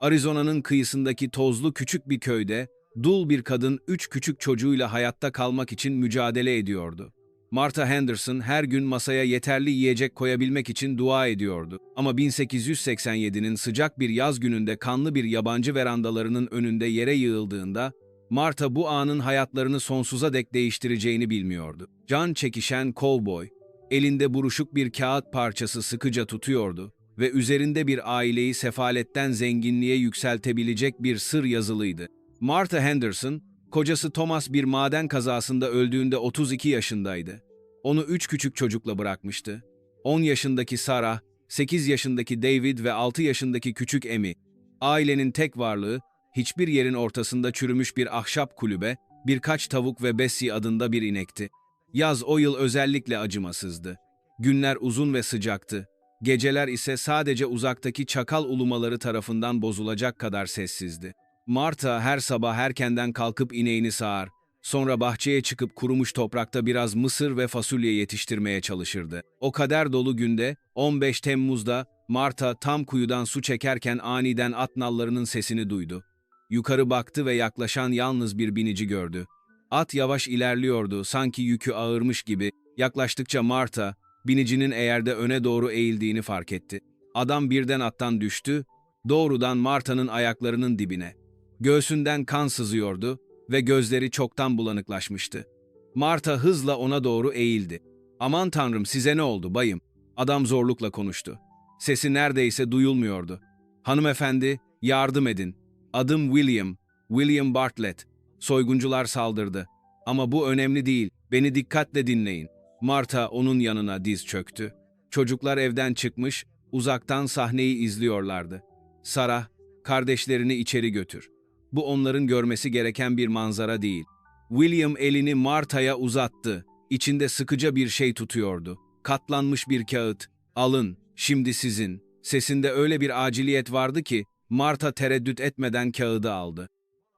Arizona'nın kıyısındaki tozlu küçük bir köyde, dul bir kadın üç küçük çocuğuyla hayatta kalmak için mücadele ediyordu. Martha Henderson her gün masaya yeterli yiyecek koyabilmek için dua ediyordu. Ama 1887'nin sıcak bir yaz gününde kanlı bir yabancı verandalarının önünde yere yığıldığında, Martha bu anın hayatlarını sonsuza dek değiştireceğini bilmiyordu. Can çekişen kovboy, elinde buruşuk bir kağıt parçası sıkıca tutuyordu ve üzerinde bir aileyi sefaletten zenginliğe yükseltebilecek bir sır yazılıydı. Martha Henderson, kocası Thomas bir maden kazasında öldüğünde 32 yaşındaydı. Onu üç küçük çocukla bırakmıştı. 10 yaşındaki Sarah, 8 yaşındaki David ve 6 yaşındaki küçük Emi. Ailenin tek varlığı, hiçbir yerin ortasında çürümüş bir ahşap kulübe, birkaç tavuk ve Bessie adında bir inekti. Yaz o yıl özellikle acımasızdı. Günler uzun ve sıcaktı. Geceler ise sadece uzaktaki çakal ulumaları tarafından bozulacak kadar sessizdi. Marta her sabah erkenden kalkıp ineğini sağar, sonra bahçeye çıkıp kurumuş toprakta biraz mısır ve fasulye yetiştirmeye çalışırdı. O kader dolu günde, 15 Temmuz'da Marta tam kuyudan su çekerken aniden at nallarının sesini duydu. Yukarı baktı ve yaklaşan yalnız bir binici gördü. At yavaş ilerliyordu, sanki yükü ağırmış gibi. Yaklaştıkça Marta, binicinin eğerde öne doğru eğildiğini fark etti. Adam birden attan düştü, doğrudan Marta'nın ayaklarının dibine. Göğsünden kan sızıyordu ve gözleri çoktan bulanıklaşmıştı. Marta hızla ona doğru eğildi. Aman tanrım size ne oldu bayım? Adam zorlukla konuştu. Sesi neredeyse duyulmuyordu. Hanımefendi, yardım edin. Adım William, William Bartlett. Soyguncular saldırdı. Ama bu önemli değil, beni dikkatle dinleyin. Marta onun yanına diz çöktü. Çocuklar evden çıkmış, uzaktan sahneyi izliyorlardı. Sarah, kardeşlerini içeri götür. Bu onların görmesi gereken bir manzara değil. William elini Marta'ya uzattı. İçinde sıkıca bir şey tutuyordu. Katlanmış bir kağıt. Alın, şimdi sizin. Sesinde öyle bir aciliyet vardı ki Marta tereddüt etmeden kağıdı aldı.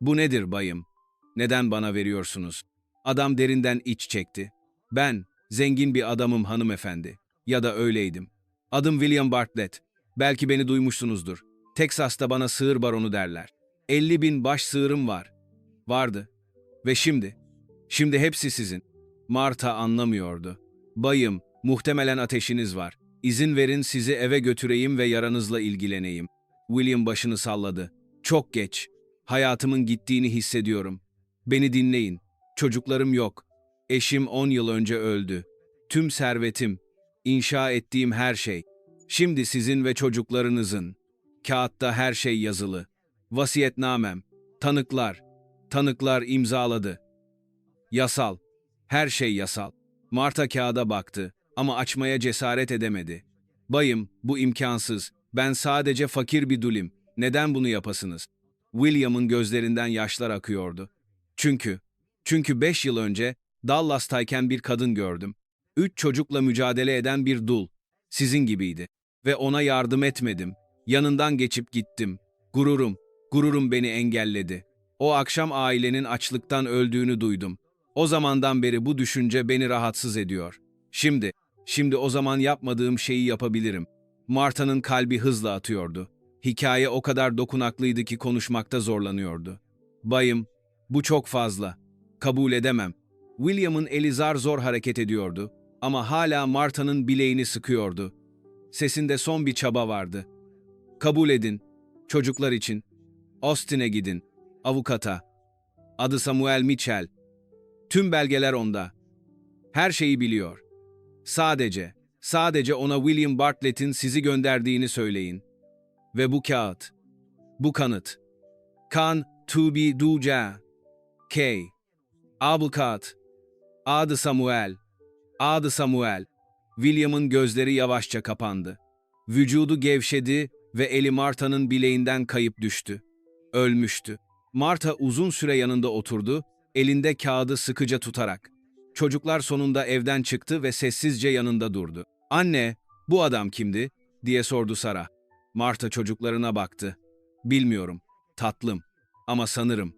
Bu nedir bayım? Neden bana veriyorsunuz? Adam derinden iç çekti. Ben, zengin bir adamım hanımefendi. Ya da öyleydim. Adım William Bartlett. Belki beni duymuşsunuzdur. Teksas'ta bana sığır baronu derler. 50 bin baş sığırım var. Vardı. Ve şimdi? Şimdi hepsi sizin. Marta anlamıyordu. Bayım, muhtemelen ateşiniz var. İzin verin sizi eve götüreyim ve yaranızla ilgileneyim. William başını salladı. Çok geç. Hayatımın gittiğini hissediyorum. Beni dinleyin. Çocuklarım yok. Eşim 10 yıl önce öldü. Tüm servetim, inşa ettiğim her şey. Şimdi sizin ve çocuklarınızın. Kağıtta her şey yazılı. Vasiyetnamem, tanıklar, tanıklar imzaladı. Yasal, her şey yasal. Marta kağıda baktı ama açmaya cesaret edemedi. Bayım, bu imkansız. Ben sadece fakir bir dulim. Neden bunu yapasınız? William'ın gözlerinden yaşlar akıyordu. Çünkü, çünkü beş yıl önce Dallas'tayken bir kadın gördüm. Üç çocukla mücadele eden bir dul. Sizin gibiydi. Ve ona yardım etmedim. Yanından geçip gittim. Gururum, gururum beni engelledi. O akşam ailenin açlıktan öldüğünü duydum. O zamandan beri bu düşünce beni rahatsız ediyor. Şimdi, şimdi o zaman yapmadığım şeyi yapabilirim. Marta'nın kalbi hızla atıyordu. Hikaye o kadar dokunaklıydı ki konuşmakta zorlanıyordu. Bayım, bu çok fazla. Kabul edemem. William'ın eli zar zor hareket ediyordu ama hala Marta'nın bileğini sıkıyordu. Sesinde son bir çaba vardı. Kabul edin. Çocuklar için. Austin'e gidin. Avukata. Adı Samuel Mitchell. Tüm belgeler onda. Her şeyi biliyor. Sadece, sadece ona William Bartlett'in sizi gönderdiğini söyleyin. Ve bu kağıt. Bu kanıt. Kan to be duca. K. Avukat. Adı Samuel. Adı Samuel. William'ın gözleri yavaşça kapandı. Vücudu gevşedi ve eli Marta'nın bileğinden kayıp düştü. Ölmüştü. Marta uzun süre yanında oturdu, elinde kağıdı sıkıca tutarak. Çocuklar sonunda evden çıktı ve sessizce yanında durdu. Anne, bu adam kimdi? diye sordu Sara. Marta çocuklarına baktı. Bilmiyorum, tatlım. Ama sanırım,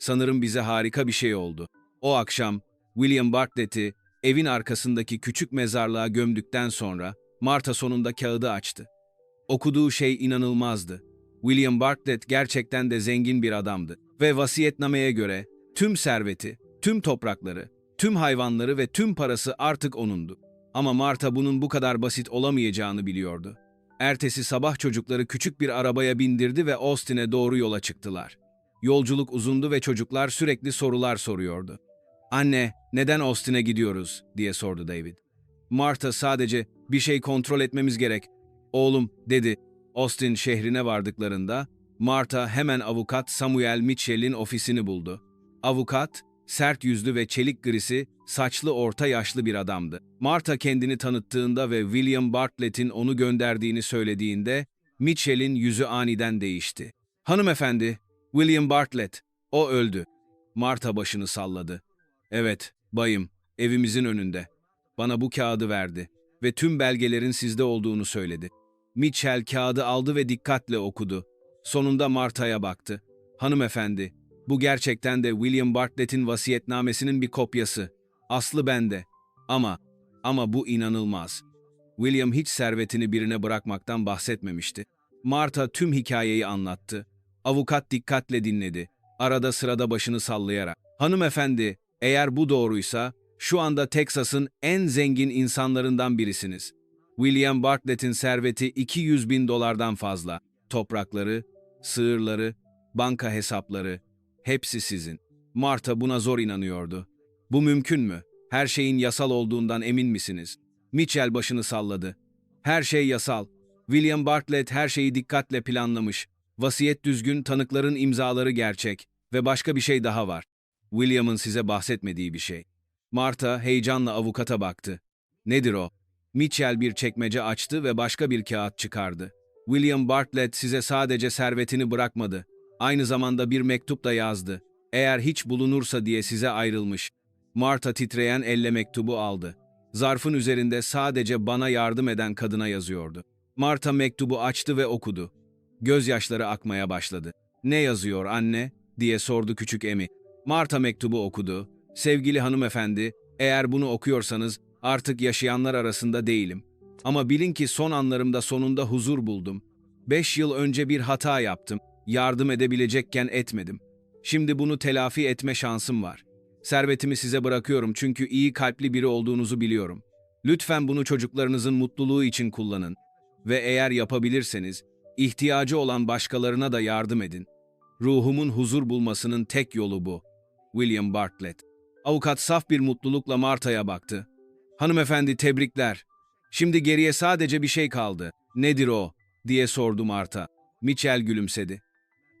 sanırım bize harika bir şey oldu. O akşam William Bartlett'i evin arkasındaki küçük mezarlığa gömdükten sonra Marta sonunda kağıdı açtı. Okuduğu şey inanılmazdı. William Bartlett gerçekten de zengin bir adamdı ve vasiyetnameye göre tüm serveti, tüm toprakları, tüm hayvanları ve tüm parası artık onundu. Ama Marta bunun bu kadar basit olamayacağını biliyordu. Ertesi sabah çocukları küçük bir arabaya bindirdi ve Austin'e doğru yola çıktılar. Yolculuk uzundu ve çocuklar sürekli sorular soruyordu. Anne, neden Austin'e gidiyoruz? diye sordu David. Marta sadece bir şey kontrol etmemiz gerek. Oğlum, dedi. Austin şehrine vardıklarında Marta hemen avukat Samuel Mitchell'in ofisini buldu. Avukat, sert yüzlü ve çelik grisi, saçlı orta yaşlı bir adamdı. Marta kendini tanıttığında ve William Bartlett'in onu gönderdiğini söylediğinde Mitchell'in yüzü aniden değişti. Hanımefendi, William Bartlett, o öldü. Marta başını salladı. Evet, bayım, evimizin önünde. Bana bu kağıdı verdi ve tüm belgelerin sizde olduğunu söyledi. Mitchell kağıdı aldı ve dikkatle okudu. Sonunda Marta'ya baktı. Hanımefendi, bu gerçekten de William Bartlett'in vasiyetnamesinin bir kopyası. Aslı bende. Ama, ama bu inanılmaz. William hiç servetini birine bırakmaktan bahsetmemişti. Marta tüm hikayeyi anlattı. Avukat dikkatle dinledi. Arada sırada başını sallayarak. Hanımefendi, eğer bu doğruysa, şu anda Texas'ın en zengin insanlarından birisiniz. William Bartlett'in serveti 200 bin dolardan fazla. Toprakları, sığırları, banka hesapları, hepsi sizin. Marta buna zor inanıyordu. Bu mümkün mü? Her şeyin yasal olduğundan emin misiniz? Mitchell başını salladı. Her şey yasal. William Bartlett her şeyi dikkatle planlamış. Vasiyet düzgün, tanıkların imzaları gerçek. Ve başka bir şey daha var. William'ın size bahsetmediği bir şey. Marta heyecanla avukata baktı. Nedir o? Mitchell bir çekmece açtı ve başka bir kağıt çıkardı. William Bartlett size sadece servetini bırakmadı. Aynı zamanda bir mektup da yazdı. Eğer hiç bulunursa diye size ayrılmış. Marta titreyen elle mektubu aldı. Zarfın üzerinde sadece bana yardım eden kadına yazıyordu. Marta mektubu açtı ve okudu. Gözyaşları akmaya başladı. Ne yazıyor anne? diye sordu küçük Emi. Marta mektubu okudu. Sevgili hanımefendi, eğer bunu okuyorsanız artık yaşayanlar arasında değilim. Ama bilin ki son anlarımda sonunda huzur buldum. Beş yıl önce bir hata yaptım. Yardım edebilecekken etmedim. Şimdi bunu telafi etme şansım var. Servetimi size bırakıyorum çünkü iyi kalpli biri olduğunuzu biliyorum. Lütfen bunu çocuklarınızın mutluluğu için kullanın. Ve eğer yapabilirseniz, ihtiyacı olan başkalarına da yardım edin. Ruhumun huzur bulmasının tek yolu bu. William Bartlett. Avukat saf bir mutlulukla Marta'ya baktı. Hanımefendi tebrikler. Şimdi geriye sadece bir şey kaldı. Nedir o? diye sordu Marta. Mitchell gülümsedi.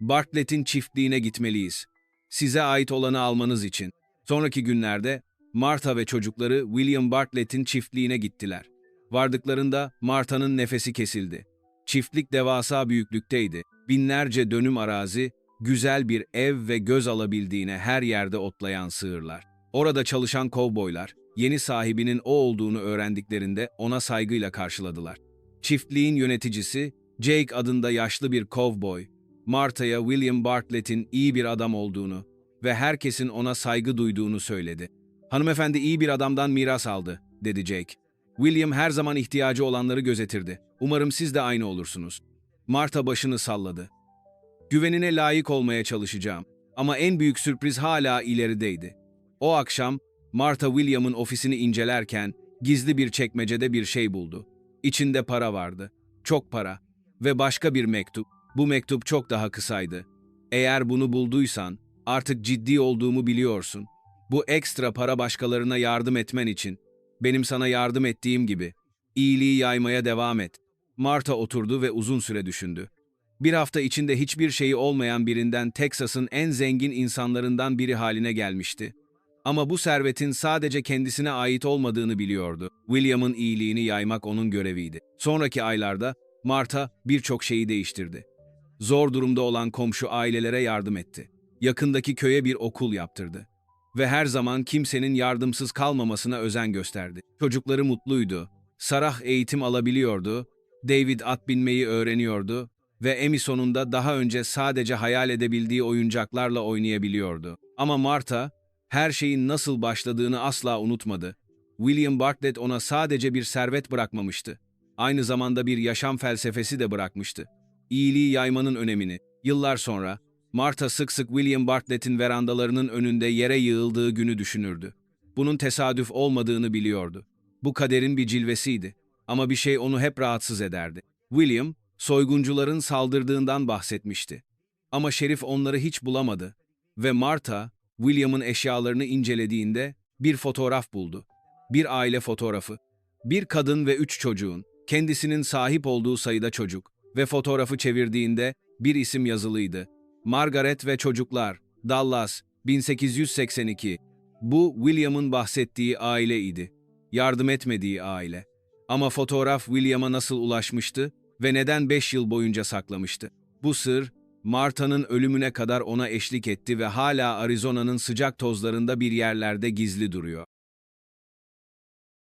Bartlett'in çiftliğine gitmeliyiz. Size ait olanı almanız için. Sonraki günlerde Marta ve çocukları William Bartlett'in çiftliğine gittiler. Vardıklarında Marta'nın nefesi kesildi. Çiftlik devasa büyüklükteydi. Binlerce dönüm arazi, güzel bir ev ve göz alabildiğine her yerde otlayan sığırlar. Orada çalışan kovboylar, yeni sahibinin o olduğunu öğrendiklerinde ona saygıyla karşıladılar. Çiftliğin yöneticisi, Jake adında yaşlı bir kovboy, Marta'ya William Bartlett'in iyi bir adam olduğunu ve herkesin ona saygı duyduğunu söyledi. Hanımefendi iyi bir adamdan miras aldı, dedi Jake. William her zaman ihtiyacı olanları gözetirdi. Umarım siz de aynı olursunuz. Marta başını salladı. Güvenine layık olmaya çalışacağım. Ama en büyük sürpriz hala ilerideydi. O akşam Marta William'ın ofisini incelerken gizli bir çekmecede bir şey buldu. İçinde para vardı. Çok para. Ve başka bir mektup. Bu mektup çok daha kısaydı. Eğer bunu bulduysan artık ciddi olduğumu biliyorsun. Bu ekstra para başkalarına yardım etmen için. Benim sana yardım ettiğim gibi. İyiliği yaymaya devam et. Marta oturdu ve uzun süre düşündü. Bir hafta içinde hiçbir şeyi olmayan birinden Texas'ın en zengin insanlarından biri haline gelmişti. Ama bu servetin sadece kendisine ait olmadığını biliyordu. William'ın iyiliğini yaymak onun göreviydi. Sonraki aylarda Marta birçok şeyi değiştirdi. Zor durumda olan komşu ailelere yardım etti. Yakındaki köye bir okul yaptırdı. Ve her zaman kimsenin yardımsız kalmamasına özen gösterdi. Çocukları mutluydu. Sarah eğitim alabiliyordu. David at binmeyi öğreniyordu ve Emi sonunda daha önce sadece hayal edebildiği oyuncaklarla oynayabiliyordu. Ama Marta her şeyin nasıl başladığını asla unutmadı. William Bartlett ona sadece bir servet bırakmamıştı. Aynı zamanda bir yaşam felsefesi de bırakmıştı. iyiliği yaymanın önemini. Yıllar sonra, Martha sık sık William Bartlett'in verandalarının önünde yere yığıldığı günü düşünürdü. Bunun tesadüf olmadığını biliyordu. Bu kaderin bir cilvesiydi. Ama bir şey onu hep rahatsız ederdi. William, soyguncuların saldırdığından bahsetmişti. Ama şerif onları hiç bulamadı. Ve Martha, William'ın eşyalarını incelediğinde bir fotoğraf buldu. Bir aile fotoğrafı. Bir kadın ve üç çocuğun, kendisinin sahip olduğu sayıda çocuk ve fotoğrafı çevirdiğinde bir isim yazılıydı. Margaret ve Çocuklar, Dallas, 1882. Bu William'ın bahsettiği aile idi. Yardım etmediği aile. Ama fotoğraf William'a nasıl ulaşmıştı ve neden beş yıl boyunca saklamıştı? Bu sır, Martha'nın ölümüne kadar ona eşlik etti ve hala Arizona'nın sıcak tozlarında bir yerlerde gizli duruyor.